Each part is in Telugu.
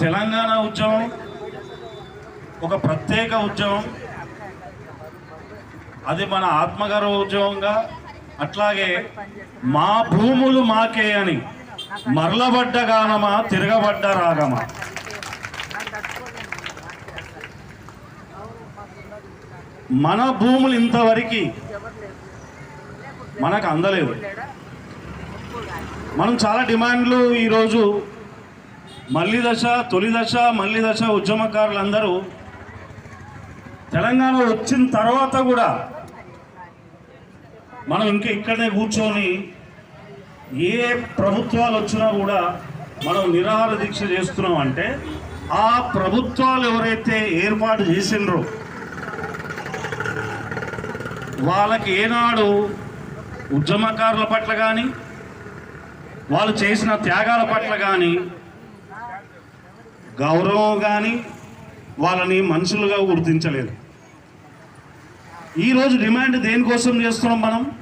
తెలంగాణ ఉద్యమం ఒక ప్రత్యేక ఉద్యమం. అది మన ఆత్మగౌరవ ఉద్యమంగా అట్లాగే మా భూములు మాకే అని మరలబడ్డ గానమా తిరగబడ్డ రాగమా. మన భూములు ఇంతవరకు మనకు అందలేవు మనం చాలా డిమాండ్లు ఈరోజు మళ్ళీ దశ తొలి దశ మళ్ళీ దశ ఉద్యమకారులందరూ తెలంగాణ వచ్చిన తర్వాత కూడా మనం ఇంకా ఇక్కడనే కూర్చొని ఏ ప్రభుత్వాలు వచ్చినా కూడా మనం నిరాహార దీక్ష చేస్తున్నాం అంటే ఆ ప్రభుత్వాలు ఎవరైతే ఏర్పాటు చేసిండ్రో వాళ్ళకి ఏనాడు ఉద్యమకారుల పట్ల కానీ వాళ్ళు చేసిన త్యాగాల పట్ల కానీ గౌరవం కానీ వాళ్ళని మనుషులుగా గుర్తించలేదు. ఈరోజు డిమాండ్ దేనికోసం చేస్తున్నాం మనం?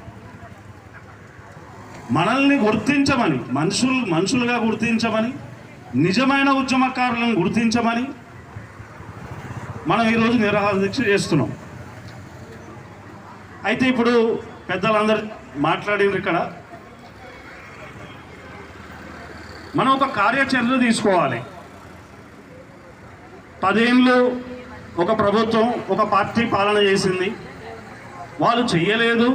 మనల్ని గుర్తించమని మనుషులు మనుషులుగా గుర్తించమని నిజమైన ఉద్యమకారులను గుర్తించమని మనం ఈరోజు నిరాహార దీక్ష చేస్తున్నాం. అయితే ఇప్పుడు పెద్దలందరూ మాట్లాడినారు ఇక్కడ. మనం ఒక కార్యాచరణ తీసుకోవాలి. పదేళ్ళు ఒక ప్రభుత్వం ఒక పార్టీ పాలన చేసింది. వాళ్ళు చెయ్యలేదు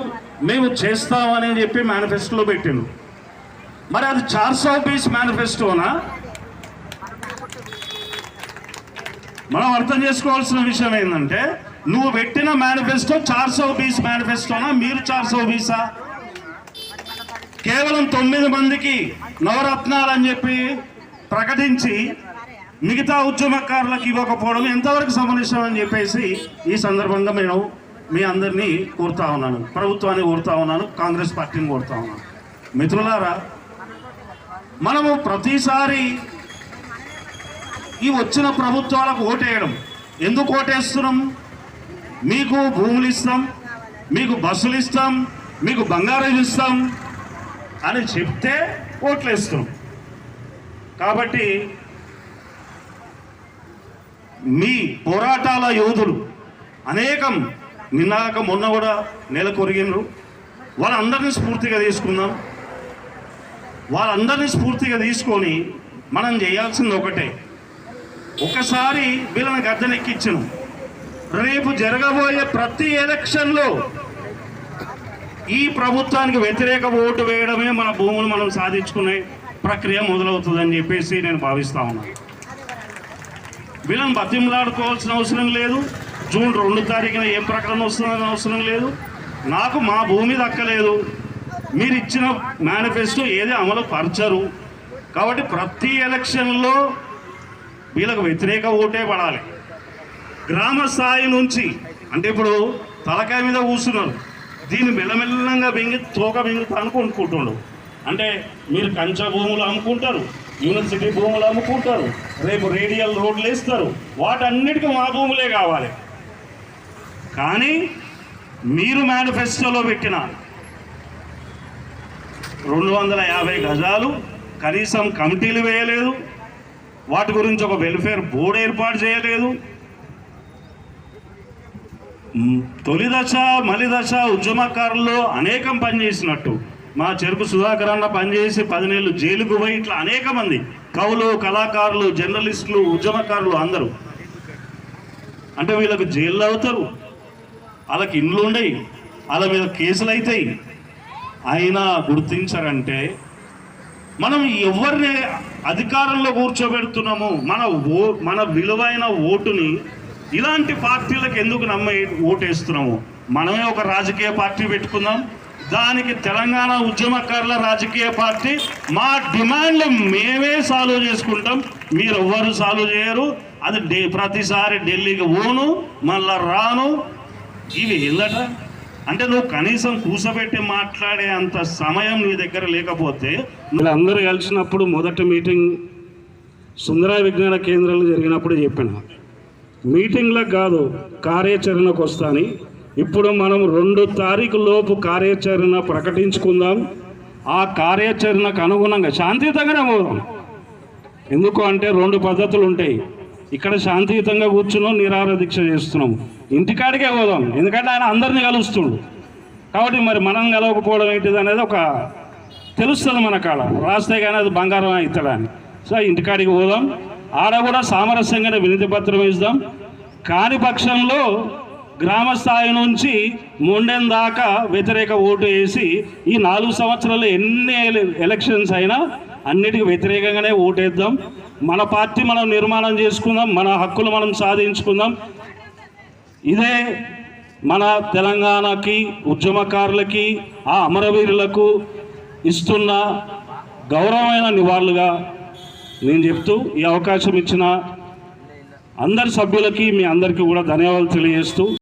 మేము చేస్తామని చెప్పి మేనిఫెస్టోలో పెట్టిండు మరి అది చార్సో పీస్ మేనిఫెస్టోనా మనం అర్థం చేసుకోవాల్సిన విషయం ఏంటంటే నువ్వు పెట్టిన మేనిఫెస్టో చార్ సౌ బీస్ మేనిఫెస్టోనా మీరు చార్ సౌ బీసా కేవలం తొమ్మిది మందికి నవరత్నాలు అని చెప్పి ప్రకటించి మిగతా ఉద్యమకారులకు ఇవ్వకపోవడం ఎంతవరకు సమంజసం అని చెప్పేసి ఈ సందర్భంగా నేను మీ అందరినీ కోరుతా ఉన్నాను. ప్రభుత్వాన్ని కోరుతా ఉన్నాను కాంగ్రెస్ పార్టీని కోరుతా ఉన్నాను. మిత్రులారా మనము ప్రతిసారి ఈ వచ్చిన ప్రభుత్వాలకు ఓటేయడం. ఎందుకు ఓటేస్తున్నాం? మీకు భూములు ఇస్తాం మీకు బస్సులు ఇస్తాం మీకు బంగారం ఇస్తాం అని చెప్తే ఓట్లు వేస్తున్నాం కాబట్టి మీ పోరాటాల యోధులు అనేకం నిన్నాక మొన్న కూడా నెల కొరిగినరు వాళ్ళందరినీ స్ఫూర్తిగా తీసుకుందాం. వాళ్ళందరినీ స్ఫూర్తిగా తీసుకొని మనం చేయాల్సింది ఒకటే. ఒకసారి వీళ్ళని గద్దెనెక్కించను. రేపు జరగబోయే ప్రతి ఎలక్షన్లో ఈ ప్రభుత్వానికి వ్యతిరేక ఓటు వేయడమే మన భూములు మనం సాధించుకునే ప్రక్రియ మొదలవుతుందని చెప్పేసి నేను భావిస్తా ఉన్నాను వీళ్ళని బతిమలాడుకోవాల్సిన అవసరం లేదు. జూన్ రెండు తారీఖున ఏం ప్రకటన వస్తుందని అవసరం లేదు. నాకు మా భూమి దక్కలేదు. మీరు ఇచ్చిన మేనిఫెస్టో ఏది అమలు పరచరు. కాబట్టి ప్రతి ఎలక్షన్లో వీళ్ళకు వ్యతిరేక ఓటే పడాలి. గ్రామ స్థాయి నుంచి అంటే ఇప్పుడు తలకాయ మీద కూర్చున్నారు. దీన్ని మెల్లమెల్లంగా బెంగి తోక బెంగుతాను కొనుక్కుంటుండ్రు. అంటే మీరు కంచ భూములు అమ్ముకుంటారు యూనివర్సిటీ భూములు అమ్ముకుంటారు రేపు రేడియల్ రోడ్లు వేస్తారు వాటన్నిటికీ మా భూములే కావాలి. కానీ మీరు మేనిఫెస్టోలో పెట్టిన రెండు వందల యాభై గజాలు కనీసం కమిటీలు వేయలేదు వాటి గురించి ఒక వెల్ఫేర్ బోర్డు ఏర్పాటు చేయలేదు. తొలి దశ మలి దశ ఉద్యమకారుల్లో అనేకం పనిచేసినట్టు. మా చెరుకు సుధాకర్ అన్న పనిచేసి పదినేళ్ళు జైలుకు పోయి ఇట్లా అనేక మంది కవులు కళాకారులు జర్నలిస్టులు ఉద్యమకారులు అందరూ. అంటే వీళ్ళకు జైల్లో అవుతారు. వాళ్ళకి ఇండ్లు ఉండయి. వాళ్ళ మీద కేసులు అవుతాయి అయినా గుర్తించారంటే మనం ఎవరిని అధికారంలో కూర్చోబెడుతున్నాము. మన ఓ మన విలువైన ఓటుని ఇలాంటి పార్టీలకు ఎందుకు నమ్మే ఓటేస్తున్నాము? మనమే ఒక రాజకీయ పార్టీ పెట్టుకుందాం. దానికి తెలంగాణ ఉద్యమకారుల రాజకీయ పార్టీ మా డిమాండ్లు మేమే సాల్వ్ చేసుకుంటాం. మీరు ఎవ్వరు సాల్వ్ చేయరు. అది డే ప్రతిసారి ఢిల్లీకి పోను మళ్ళా రాను. ఇవి ఏందట? అంటే నువ్వు కనీసం కూసబెట్టి మాట్లాడే అంత సమయం నీ దగ్గర లేకపోతే అందరూ కలిసినప్పుడు మొదటి మీటింగ్ సుందర విజ్ఞాన కేంద్రంలో జరిగినప్పుడు చెప్పిన. మీటింగ్లకు కాదు కార్యాచరణకు వస్తాని. ఇప్పుడు మనం రెండు తారీఖు లోపు కార్యాచరణ ప్రకటించుకుందాం. ఆ కార్యాచరణకు అనుగుణంగా శాంతియుతంగానే పోదాం. ఎందుకు అంటే రెండు పద్ధతులు ఉంటాయి. ఇక్కడ శాంతియుతంగా కూర్చున్నాం నిరాహార దీక్ష చేస్తున్నాం. ఇంటికాడికే పోదాం ఎందుకంటే ఆయన అందరినీ కలుస్తుండు. కాబట్టి మరి మనం కలవకపోవడం ఏంటిది అనేది ఒక తెలుస్తుంది మన కాడ. రాస్తే కానీ అది బంగారం అవుతాడని సో ఇంటికాడికి పోదాం. ఆడ కూడా సామరస్యంగానే వినతి పత్రం ఇద్దాం కాని పక్షంలో గ్రామ స్థాయి నుంచి మొండెం దాకా వ్యతిరేక ఓటు వేసి ఈ నాలుగు సంవత్సరాలు ఎన్ని ఎలక్షన్స్ అయినా అన్నిటికీ వ్యతిరేకంగానే ఓటేద్దాం. మన పార్టీ మనం నిర్మాణం చేసుకుందాం మన హక్కులు మనం సాధించుకుందాం. ఇదే మన తెలంగాణకి ఉద్యమకారులకి ఆ అమరవీరులకు ఇస్తున్న గౌరవమైన నివాళులుగా నేను చెప్తూ ఈ అవకాశం ఇచ్చిన అందరి సభ్యులకి మీ అందరికీ కూడా ధన్యవాదాలు తెలియజేస్తూ